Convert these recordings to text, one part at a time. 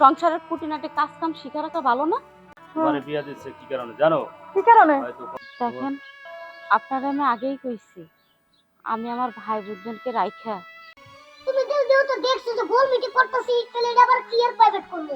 সংসারের খুঁটিনাটি কাজ কাম শিখে রাখা ভালো না? তোমারে বিয়া দিচ্ছে কি কারণে? জানো? কি কারণে? দেখেন আপনারা আমি আগেই কইছি আমি আমার ভাই বুঝজনকে রাইখা। তুমি দেখছ যে গোল মিটি করতেছি তাহলে এটা আবার ক্লিয়ার প্রাইভেট করব?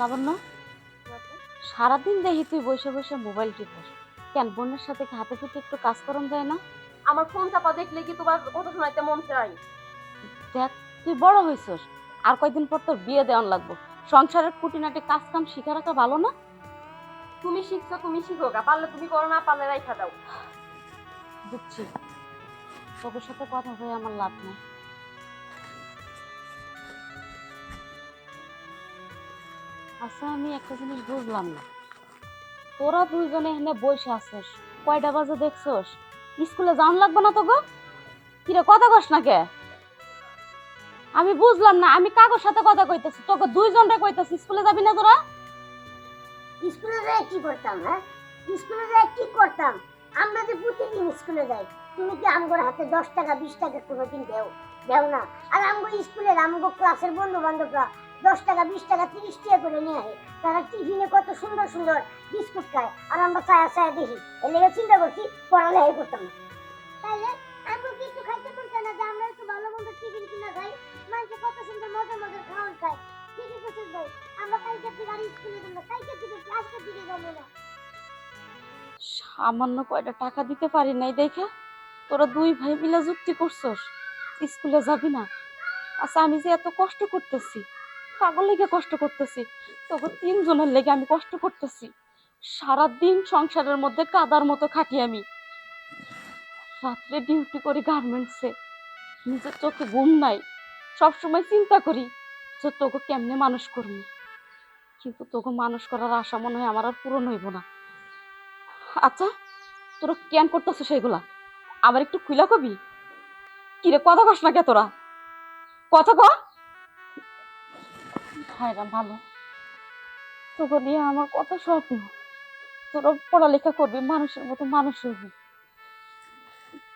লাবণ্য সারাদিন দেখি তুই বসে বসে মোবাইল টিপিস। কেন বোনের সাথে হাতে পিঠে একটু কাজ করন যায় না? আমার ফোন চাপা দেখলে কি তোমার কথা শোনাইতে মন চাই দেখ তুই বড় হয়েছিস আর কয়দিন পর তোর বিয়ে দেওয়ান লাগবো। সংসারের খুঁটিনাটি কাজ কাম শিখে রাখা ভালো না? তুমি শিখছো তুমি শিখো গা। পারলে তুমি করো না পারলে রাইখা দাও। বুঝছি। তোর সাথে কথা হয়ে আমার লাভ নেই। আচ্ছা আমি একটা জিনিস বুঝলাম না। তোরা দুইজনে এখানে বসে আছিস, কয়টা বাজে দেখছস? স্কুলে যাওয়ান লাগবে না তো গো কিরে, কথা কস না কে? আমি বুঝলাম না, আমি কাগজ সাথে কথা কইতেছি তোকে দুইজনরে কইতেছি, স্কুলে যাবি না তোরা? স্কুলে যাই কি করতাম হ্যাঁ? স্কুলে যাই কি করতাম? আমরা যে প্রতিদিন স্কুলে যাই, তুমি কি আমগোর হাতে দশ টাকা, বিশ টাকা কোনোদিন দেও দেও না? আর আমগো স্কুলের আমগো ক্লাসের বন্ধু বান্ধবরা দশ টাকা বিশ টাকা তিরিশ টাকা করে নিয়ে আসে তারা টিফিনে কত সুন্দর সুন্দর বিস্কুট খায়। আর আমরা চায়া চায়া দেখি। এর লেগে চিন্তা করছি পড়ালেখাই করতাম না। তাইলে আমগো কিছু খাইতে না যে আমরা একটু ভালো মন্দ টিফিন কিনা খাই? মানুষে কত সুন্দর মজার মজার খাওয়ান খায়। ঠিকই বলছিস ভাই? আমরা কালকে থেকে আর স্কুলে যাব কালকে থেকে আজকে থেকে যাব না? সামান্য কয়টা টাকা দিতে পারি নাই দেখে? তোরা দুই ভাই মিলে যুক্তি করছস? স্কুলে যাবি না? আচ্ছা আমি যে এত কষ্ট করতেছি পাগল লেগে কষ্ট করতেছি। তোকে তিনজনের লেগে আমি কষ্ট করতেছি। সারাদিন সংসারের মধ্যে কাদার মতো খাটি আমি। রাত্রে ডিউটি করি গার্মেন্টসে নিজের চোখে ঘুম নাই। সবসময় চিন্তা করি যে তোকে কেমনে মানুষ করব। কিন্তু তোকে মানুষ করার আশা মনে হয় আমার আর পূরণ হইব না। আচ্ছা তোরা কেন করতেছ সেগুলা আবার একটু খুলা কবি? কিরে, কথা কস না কে তোরা? কথা ক হায়রাম ভালো। তোকে নিয়ে আমার কত স্বপ্ন। তোরা পড়ালেখা করবি, মানুষের মতো মানুষ হইবি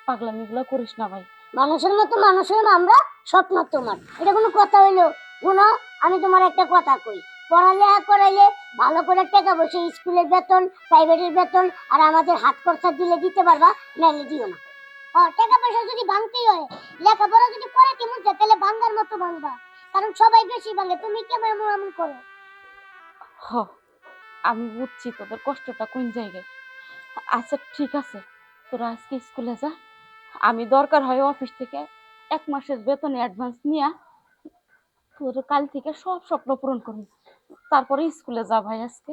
পাগলামিগুলা করিস না ভাই। মানুষের মতো মানুষ হলাম আমরা, স্বপ্ন তোমার। এটা কোনো কথা হইল। শুনো, আমি তোমার একটা কথা কই। পড়ালেখা করাইলে ভালো করে টাকা বসে স্কুলের বেতন, প্রাইভেটের বেতন আর আমাদের হাত খরচা দিলে দিতে পারবা, নাইলে দিও না। টাকা পয়সা যদি ভাঙতেই হয়, লেখাপড়া যদি করে কেমন যায়, তাহলে ভাঙ্গার মতো ভাঙবা। কারণ সবাই বেশি ভাঙে। তুমি কেমন এমন এমন করো? হ আমি বুঝছি তোদের কষ্টটা কোন জায়গায়। আচ্ছা ঠিক আছে। তোরা আজকে স্কুলে যা। আমি দরকার হয় অফিস থেকে এক মাসের বেতন অ্যাডভান্স নিয়ে তোর কাল থেকে সব স্বপ্ন পূরণ করবি তারপরে স্কুলে যা ভাই আজকে।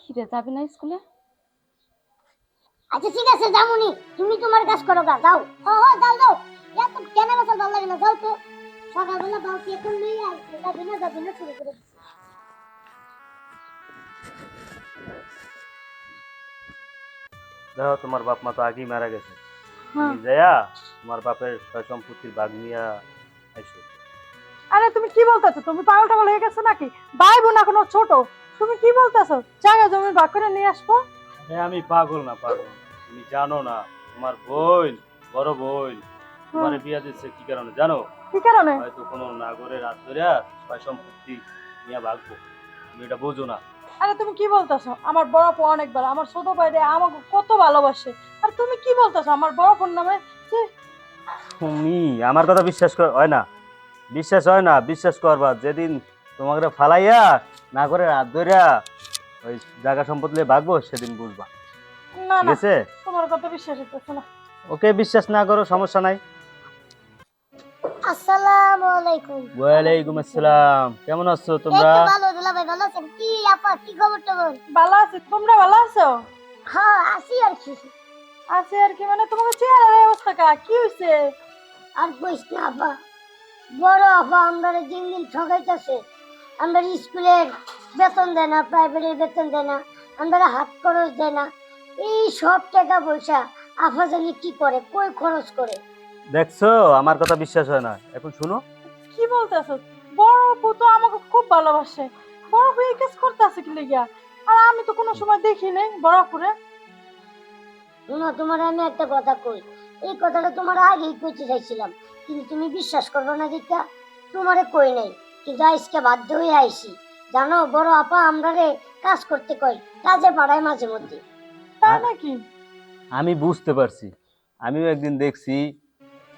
হিরে যাবি না স্কুলে? আচ্ছা ঠিক আছে যামুনি। তুমি তোমার কাজ করো গা যাও। ও যাও যাও। এত কেন বসে ভালো লাগে না? যাও তো। সকালবেলা বাউটি এখন লই আসছে যাবি না যাবি না শুরু করে দিছে। দেখো তোমার বাপ মা তো আগেই মারা গেছে। হ্যাঁ। তুমি যায়া তোমার বাপের সয় সম্পত্তির ভাগ নিয়া আইসো। আরে তুমি কি বলতেছো? তুমি পাগল টাগল হয়ে গেছো নাকি? ভাই বোন এখনও ছোট। তুমি কি বলতেছো? জায়গা জমি ভাগ করে নিয়ে আসব? হ্যাঁ আমি পাগল না পাগল। তুমি জানো না তোমার বোন বড় বোন তোমার বিয়া দিচ্ছে কি কারণে? জানো? কি কারণে? হয়তো কোনো নাগরে রাত সয় সম্পত্তি নিয়ে ভাগবো। তুমি এটা বোঝো না। আরে তুমি কি বলতেছো? আমার বড় অনেকবার আমার ছোট আমাকে কত ভালোবাসে। আর তুমি কি বলতেছো? আমার বড় নামে? তুমি আমার কথা বিশ্বাস কর হয় না। বিশ্বাস হয় না বিশ্বাস করবা। যেদিন তোমাকে ফালাইয়া না করে রাত ধরিয়া ওই জায়গা সম্পত্তি নিয়ে ভাগবো সেদিন বুঝবা। না না। তোমার কথা বিশ্বাস হইতেছে না। ওকে বিশ্বাস না করো সমস্যা নাই। আসসালামু আলাইকুম। ওয়ালাইকুম আসসালাম। কেমন আছো এই তোমরা? তো ভালো দুলা ভাই ভালো আছেন? কি আপা কি খবর টবর ভালো আছি। তোমরা ভালো আছো? হ্যাঁ আসি আর কি। আছে আর কি মানে তোমাকে চেহারার অবস্থা কা? কি হইছে? আর কইস না আপা বড় আপা আমরা দিন দিন ঠকাইতেছে। আমরা স্কুলের বেতন দেয় না প্রাইভেটের বেতন দেয় না আমরা হাত খরচ দেয় না। এই সব টাকা পয়সা আপা জানি কি করে কই খরচ করে? দেখছ? আমার কথা বিশ্বাস হয় না। এখন শুনো। কি বলতেছো? বড় বউ তো আমাকে খুব ভালোবাসে। বড় বউ এই কাজ করতেছে কি লেগিয়া আর আমি তো কোনো সময় দেখি নাই বড় বড়পুরে শোনো তোমার আমি একটা কথা কই। এই কথাটা তোমার আগেই কইতে চাইছিলাম। কিন্তু তুমি বিশ্বাস করবে না দেখা তোমারে কই নাই। কিন্তু আজকে বাধ্য হয়ে আইছি। জানো বড় আপা আমরা রে কাজ করতে কই কাজে পাড়ায় মাঝে মধ্যে। তা নাকি? আমি বুঝতে পারছি। আমিও একদিন দেখছি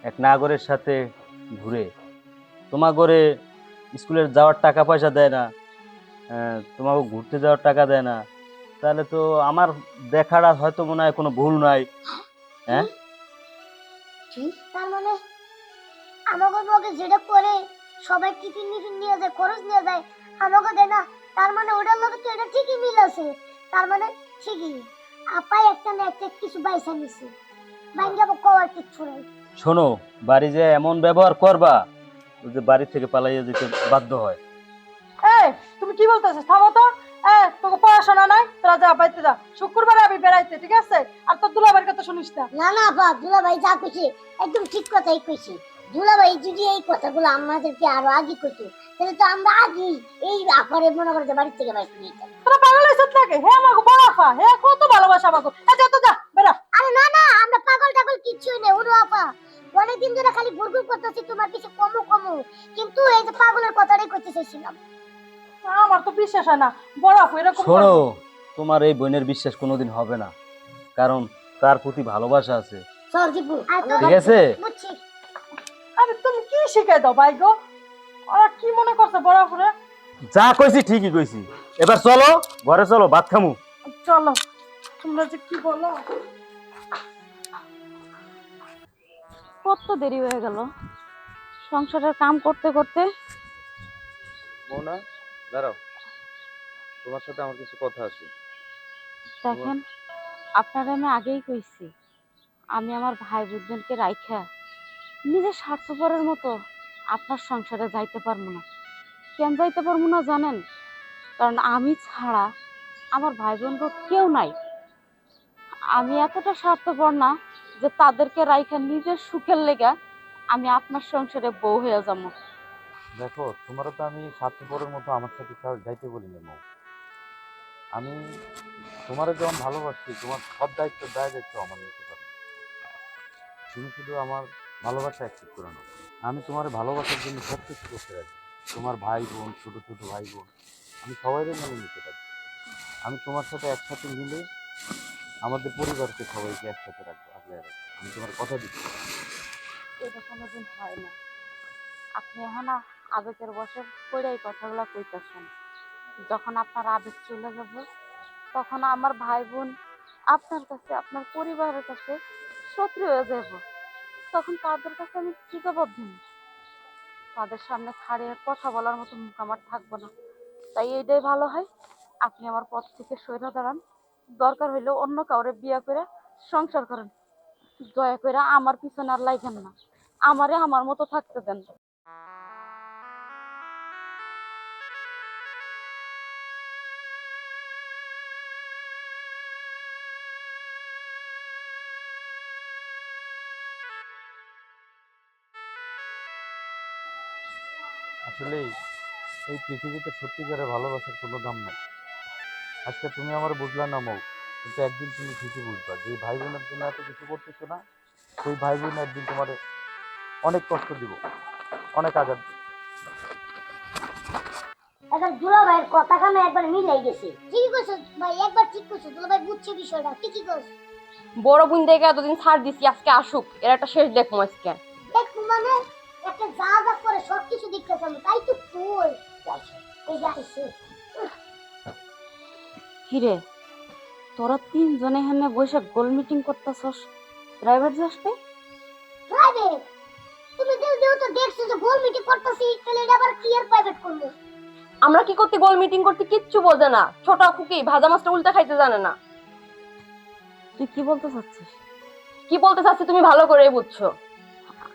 এক নাগরের সাথে ঘুরে। তোমার করে স্কুলের যাওয়ার টাকা পয়সা দেয় না তোমাকে ঘুরতে যাওয়ার টাকা দেয় না। তাহলে তো আমার দেখাটা হয়তো মনে হয় কোনো ভুল নাই। হ্যাঁ? তার মানে আমাকে মগে যেটা করে সবাই টিফিন টিফিন নিয়ে যায়, খরচ নিয়ে যায় আমাকে দেয় না। তার মানে ওটার লগে তো এটা ঠিকই মিল আছে। তার মানে ঠিকই। আপাই একটা না একটা কিছু বাইসা নিছে। বাইঙ্গা কওয়ার কিচ্ছু নাই। শোনো বাড়ি যে এমন ব্যবহার করবা যে বাড়ি থেকে পালাইয়া যেতে বাধ্য হয়। এই তুমি কি বলতেছো? থামো তো। এ তোকে পড়াশোনা নাই তোরা যা বাইতে যা। শুক্রবারে আমি বেড়াইতে ঠিক আছে? আর তোর দুলাভাইয়ের কথা শুনিস না। না না আপা দুলাভাই যা কইছে একদম ঠিক কথাই কইছে। দুলাভাই যদি এই কথাগুলো আমাদেরকে আরও আগে কইতো তাহলে তো আমরা আগে এই আপারে মনে করে যে বাড়ি থেকে বাইক নিয়ে যেতাম তোরা পাগল হয়েছিস নাকি? হে আমাকে বড় আপা হে কত ভালোবাসা আমাকে এ যা তো যা বেড়া আরে না না আমরা পাগল টাগল কিচ্ছুই নেই ওরো আপা অনেকদিন ধরে খালি গুড়গুড় করতেছি তোমার কিছু কমু কমু। কিন্তু এই যে পাগলের কথাটাই করতে চাইছিলাম আমার তো বিশ্বাস হয় না। বড় আপু এরকম শোনো তোমার এই বোনের বিশ্বাস কোনোদিন হবে না। কারণ তার প্রতি ভালোবাসা আছে। দীপু ঠিক আছে? আরে তুমি কি শিখাই দাও ভাই গো? ওরা কি মনে করছে বড় আপুরে? যা কইছি ঠিকই কইছি। এবার চলো ঘরে চলো ভাত খামু। চলো তোমরা যে কি বলো? কত দেরি হয়ে গেল? সংসারের কাম করতে করতে? মৌনা দাঁড়াও। তোমার সাথে আমার কিছু কথা আছে। দেখেন আপনারা আমি আগেই কইছি আমি আমার ভাই বোনদেরকে রাইখা নিজের স্বার্থপরের মতো আপনার সংসারে যাইতে পারব না। কেন যাইতে পারব না জানেন? কারণ আমি ছাড়া আমার ভাই বোনকে কেউ নাই। আমি এতটা স্বার্থপর না যে তাদেরকে রাইখা নিজের সুখের লেগা আমি আপনার সংসারে বউ হয়ে যাব। দেখো, তোমার তো আমি স্বার্থপরের মতো আমার সাথে যাইতে বলি না মৌ আমি তোমারও যেমন ভালোবাসি, তোমার সব দায়িত্ব দায় দায়িত্ব আমার নিতে পারি। তুমি শুধু আমার ভালোবাসা অ্যাকসেপ্ট করে না। আমি তোমার ভালোবাসার জন্য সব কিছু করতে রাজি। তোমার ভাই বোন, ছোটো ছোটো ভাই বোন, আমি সবাইকে মেনে নিতে পারি। আমি তোমার সাথে একসাথে মিলে আমাদের পরিবারকে সবাইকে একসাথে রাখব। আমি তোমার কথা দিচ্ছি। এটা কোনোদিন হয় না। আপনি এখন আবেগের বসে পড়ে এই কথাগুলো কইতেছেন। যখন আপনার আবেগ চলে যাব, তখন আমার ভাই বোন আপনার কাছে, আপনার পরিবারের কাছে শত্রু হয়ে যাব। তখন তাদের কাছে আমি কি জবাব দিব? তাদের সামনে খাড়িয়ে কথা বলার মতো মুখ আমার থাকবে না। তাই এইটাই ভালো হয়। আপনি আমার পথ থেকে সরে দাঁড়ান। দরকার হইলে অন্য কাউরে বিয়ে করে সংসার করেন। দয়া করে আমার পিছনে আর লাইগেন না। আমারে আমার মতো থাকতে দেন। আসলে এই পৃথিবীতে সত্যিকারের ভালোবাসার কোনো দাম নাই। আজকে তুমি আমার বুঝলা না, মৌ। কিন্তু একদিন তুমি ঠিকই বুঝবা যে ভাই বোনের জন্য এত কিছু করতেছো না সেই ভাই বোন একদিন তোমার অনেক কষ্ট দিব অনেক আঘাত দিব। এখন দুলাভাইয়ের কথা কামে একবার মিলাই গেছে। ঠিকই কইছো ভাই? একবার ঠিক কইছো দুলাভাই বুঝছে বিষয়টা। ঠিকই কইছো? বড় বোন দেখে এতদিন ছাড় দিছি আজকে আসুক। এর একটা শেষ দেখব আজকে দেখ মানে একটা যা যা করে সব কিছু দেখতেছ আমি তাই তো তুই এই যে আইছে। কিরে তোরা তিনজনে হেনে বসে গোল মিটিং করতেছস? প্রাইভেট যাস নাই প্রাইভেট তুমি দেও দেও তো দেখছ যে গোল মিটিং করতেছি তাহলে এটা আবার ক্লিয়ার প্রাইভেট করব? আমরা কি করতে গোল মিটিং করতে কিচ্ছু বোঝে না। ছোট খুকি ভাজা মাছটা উল্টা খাইতে জানে না। তুই কি বলতে চাচ্ছিস? কি বলতে চাচ্ছি তুমি ভালো করেই বুঝছ।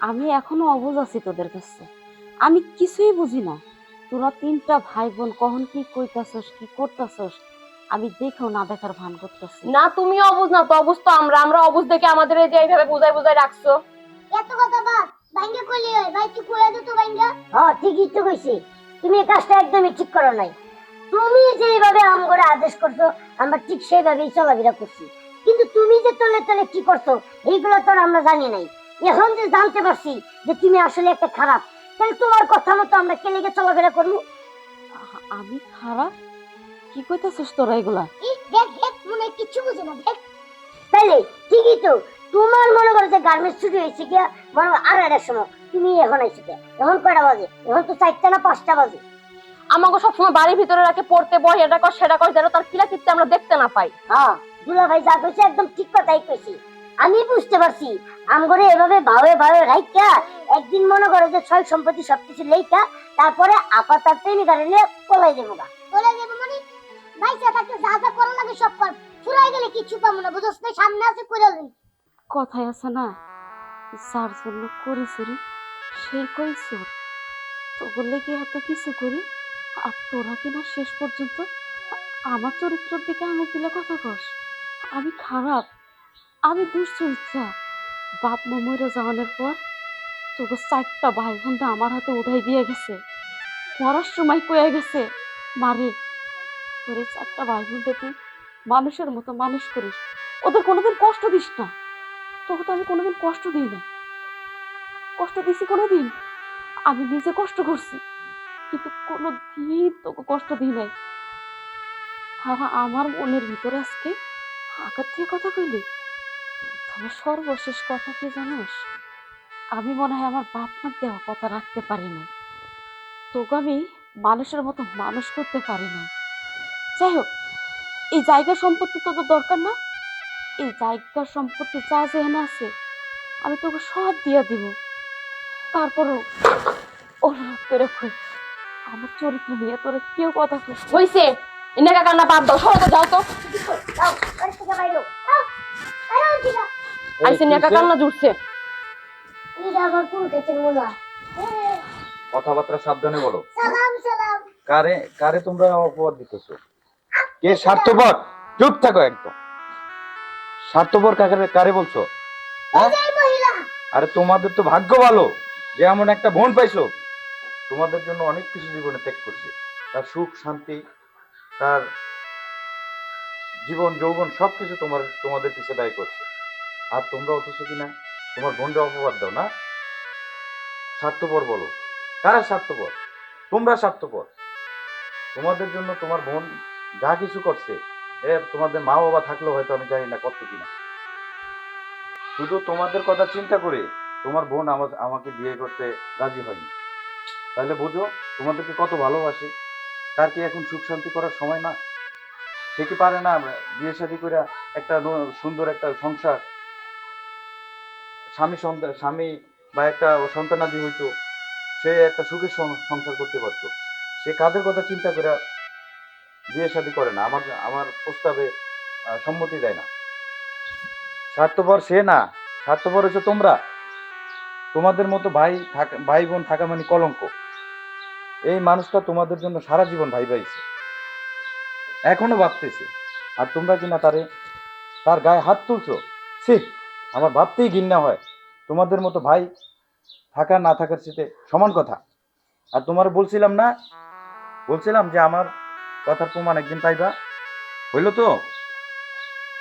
আমি এখনও অবুঝ আছি তোদের কাছে। আমি কিছুই বুঝি না। তোরা তিনটা ভাই বোন কখন কি কইতাছস কি করতাছস? আমি দেখেও না দেখার ভান করতেছি। না তুমি অবুঝ না তো অবুঝ তো আমরা আমরা অবুঝ দেখে আমাদের এই যে এইভাবে বুঝাই বুঝাই রাখছো। এত কথা বাদ ভাঙ্গে কইলে হয় ভাই তুই কইয়া দে তো ভাঙ্গা? হ্যাঁ ঠিকই তো কইছি। তুমি এই কাজটা একদমই ঠিক করো নাই। তুমি যেইভাবে আম করে আদেশ করছ আমরা ঠিক সেইভাবেই চলাফেরা করছি। কিন্তু তুমি যে তলে তলে কি করছ এইগুলো তো আর আমরা জানি নাই। এখন যে জানতে পারছি যে তুমি আসলে একটা খারাপ তাহলে তোমার কথা মতো আমরা কেলেগে চলাফেরা করব? আমি খারাপ? কি কইতাছস তোরা এগুলা? দেখ দেখ মনে কিচ্ছু বুঝে না দেখ। তাইলে ঠিকই তো তোমার মনে করো যে গার্মেন্টস ছুটি হয়েছে গিয়া মনে করো আরও একটা সময় তুমি এখন আইছো গিয়া এখন কয়টা বাজে? এখন তো চারটা না পাঁচটা বাজে। আমাকে সবসময় বাড়ির ভিতরে রাখে পড়তে বই এটা কর সেটা কর যেন তার কিলা কিত্তে আমরা দেখতে না পাই। হ্যাঁ দুলা ভাই যা কইছে একদম ঠিক কথাই কইছি। আমি বুঝতে পারছি আমগরে এভাবে ভাবে ভাবে রাইকা একদিন মনে করো যে ছয় সম্পত্তি সবকিছু লেখা তারপরে আপাতত প্রেমিকারে নিয়ে পলাই দেবো গা। পলাই দেবো ভাইসা থাকতে যা যা লাগে সব কর। ফুরাই গেলে কিছু পাবো না বুঝছ সামনে আছে লই। আছে না, যার জন্য সেই কই তো বললে কি এত কিছু করি, আর তোরা কিনা শেষ পর্যন্ত আমার চরিত্রের দিকে আঙুল তুলে কথা কস? আমি খারাপ, আমি দুশ্চরিত্রা। বাপ মা মরে যাওয়ানোর পর তোকে চারটা ভাই বোনটা আমার হাতে উঠাই দিয়ে গেছে। মরার সময় কয়ে গেছে মারে এই চারটা ভাই বোনটা তুই মানুষের মতো মানুষ করিস। ওদের কোনোদিন কষ্ট দিস না। তোকে তো আমি কোনোদিন কষ্ট দিই না। কষ্ট দিছি কোনোদিন? আমি নিজে কষ্ট করছি, কিন্তু কোনো দিন তোকে কষ্ট দিই নাই। আমার মনের ভিতরে আজকে আঘাত দিয়ে কথা কইলি? তাহলে সর্বশেষ কথা কি জানোস? আমি মনে হয় আমার বাপ মার দেওয়া কথা রাখতে পারি নাই। তোকে আমি মানুষের মতো মানুষ করতে পারি না যাই হোক এই জায়গা সম্পত্তি তো দরকার না? এই জায়গা সম্পত্তি যা যেখানে আছে আমি তোকে সব দিয়ে দিব। তারপরও অনুরোধ করে কই আমার চরিত্র নিয়ে তোরা কেউ কথা। হইছে ইনাকা কান্না বাদ দাও সরো যাও তো। আইসে নিয়াকা কান্না জুড়ছে। কথাবার্তা সাবধানে বলো। সালাম সালাম। কারে কারে তোমরা অপবাদ দিতেছো? কে স্বার্থপর? চুপ থাকো একদম। স্বার্থপর কাকে কারে বলছো? হ্যাঁ? আরে তোমাদের তো ভাগ্য ভালো যে এমন একটা বোন পাইছো। তোমাদের জন্য অনেক কিছু জীবনে ত্যাগ করছে। তার সুখ শান্তি তার জীবন যৌবন সবকিছু তোমার তোমাদের পিছে ব্যয় করছে। আর তোমরা অথচ কি না তোমার বোনটা অপবাদ দাও না? স্বার্থপর বলো। কারা স্বার্থপর? তোমরা স্বার্থপর। তোমাদের জন্য তোমার বোন যা কিছু করছে। এ, তোমাদের মা বাবা থাকলেও হয়তো আমি জানি না কত কিনা। শুধু তোমাদের কথা চিন্তা করে তোমার বোন আমাকে বিয়ে করতে রাজি হয়নি। তাহলে বুঝো, তোমাদেরকে কত ভালোবাসে। তার কি এখন সুখ শান্তি করার সময় না? সে কি পারে না বিয়ে শাদী করে একটা সুন্দর একটা সংসার? স্বামী সন্তান স্বামী বা একটা সন্তানাদি হইতো, সে একটা সুখের সংসার করতে পারতো। সে কাদের কথা চিন্তা করে বিয়ে শাদী করে না, আমার আমার প্রস্তাবে সম্মতি দেয় না। স্বার্থপর সে না, স্বার্থপর হচ্ছে তোমরা। তোমাদের মতো ভাই থাকা ভাই বোন থাকা মানে কলঙ্ক। এই মানুষটা তোমাদের জন্য সারা জীবন ভাই ভাইছে। এখনও ভাবতেছে, আর তোমরা কিনা তারে তার গায়ে হাত তুলছো সে আমার ভাবতেই ঘৃণা হয়। তোমাদের মতো ভাই থাকা না থাকার সাথে সমান কথা। আর তোমার বলছিলাম না, বলছিলাম যে আমার কথার প্রমাণ একদিন পাইবা। হইল তো?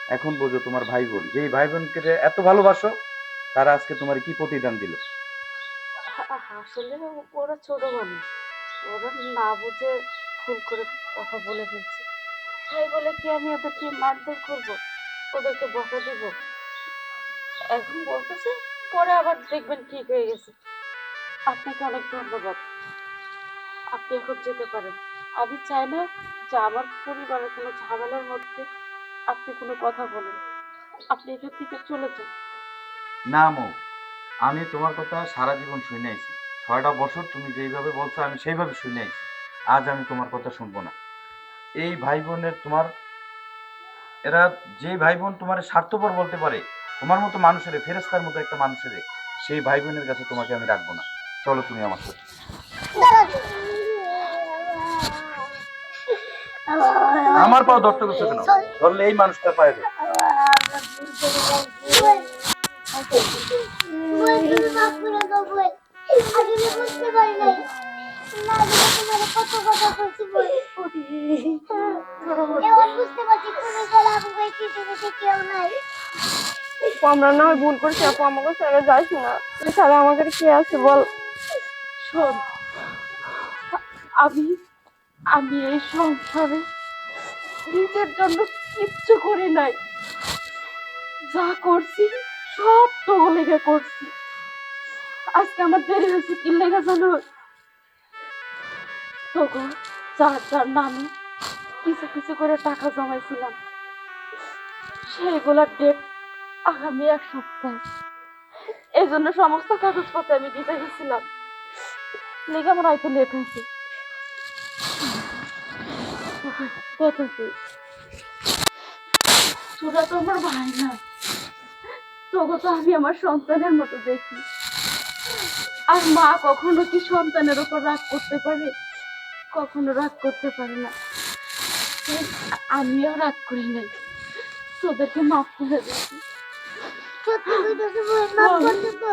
এখন বোঝো তোমার ভাই বোন যেই ভাই বোনকে যে এত ভালোবাসো, তারা আজকে তোমার কি প্রতিদান দিল? আসলে ওরা ছোট মানুষ। ওরা না বুঝে ভুল করে কথা বলে ফেলছে। তাই বলে কি আমি ওদেরকে মারধর করব? ওদেরকে বকা দিব? এখন বলতেছে, পরে আবার দেখবেন ঠিক হয়ে গেছে। আপনাকে অনেক ধন্যবাদ। আপনি এখন যেতে পারেন। আমি চাই না যে আমার পরিবারের কোনো ঝামেলার মধ্যে আপনি কোনো কথা বলেন। আপনি এখান থেকে চলে যান। না, মো। আমি তোমার কথা সারা জীবন শুনে আইছি। ছয়টা বছর তুমি যেইভাবে বলছো, আমি সেইভাবে শুনে আইছি। আজ আমি তোমার কথা শুনব না। এই ভাই বোনের তোমার, এরা যে ভাই বোন তোমার স্বার্থপর বলতে পারে, তোমার মতো মানুষের ফেরেস্তার মতো একটা মানুষের, সেই ভাই বোনের কাছে তোমাকে আমি রাখব না। চলো তুমি আমার সাথে। আমার পাও ধরতে করছ কেন? ধরলে এই মানুষটার পায়ে আমাকে আমরা না হয় ভুল করছি। আপু আমাকে ছেড়ে যাস না? তুই ছাড়া আমাদের কি আছে বল? শোন আমি আমি এই সংসারে নিজের জন্য কিচ্ছু করি নাই। যা করছি, সব তো লেগে করছি। আজকে আমার দেরি হয়েছে, কি লেগে জানো? তোকে যার যার নামে কিছু কিছু করে টাকা জমাইছিলাম। সেগুলোর ডেট আগামী এক সপ্তাহ। এই জন্য সমস্ত কাগজপত্র আমি দিতে গেছিলাম। লেগে আমার হয়তো লেট হয়েছে। তুই তোরা তো আমার ভাই না। তোকে তো আমি আমার সন্তানের মতো দেখি। আর মা কখনো কি সন্তানের উপর রাগ করতে পারে? কখনো রাগ করতে পারে না। আমিও রাগ করি নাই। তোদেরকে মাফ করে বই মাফ করতে তো